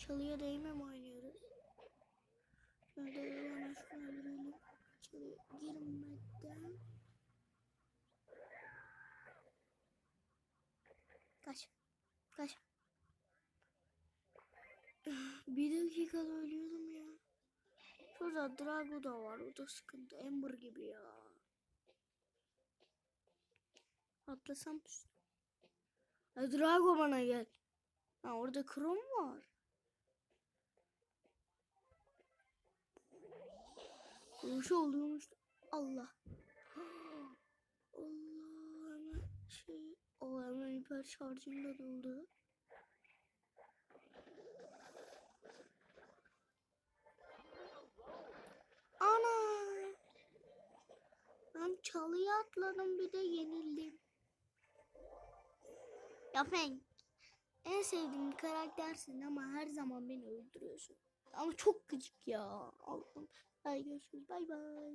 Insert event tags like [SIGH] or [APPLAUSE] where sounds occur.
Çalıya değme mi oynuyoruz? Şöyle bana şunu öldürelim. Çalıya girmeden. Kaç. Kaç. [LAUGHS] Bir dakikada ölüyorum ya. Şurada Drago da var. O da sıkıntı. Ember gibi ya. Atlasam. Ya Drago bana gel. Ha orada Krom var. Şey oluyormuş. Allah. [GASPS] Allah hemen şey. O hemen hiper şarjım da doldu. Ana. Ben çalıya atladım bir de yenildim. Ya Feng. En sevdiğim karaktersin ama her zaman beni öldürüyorsun. Allah'ım. Hadi görüşürüz. Bay bay.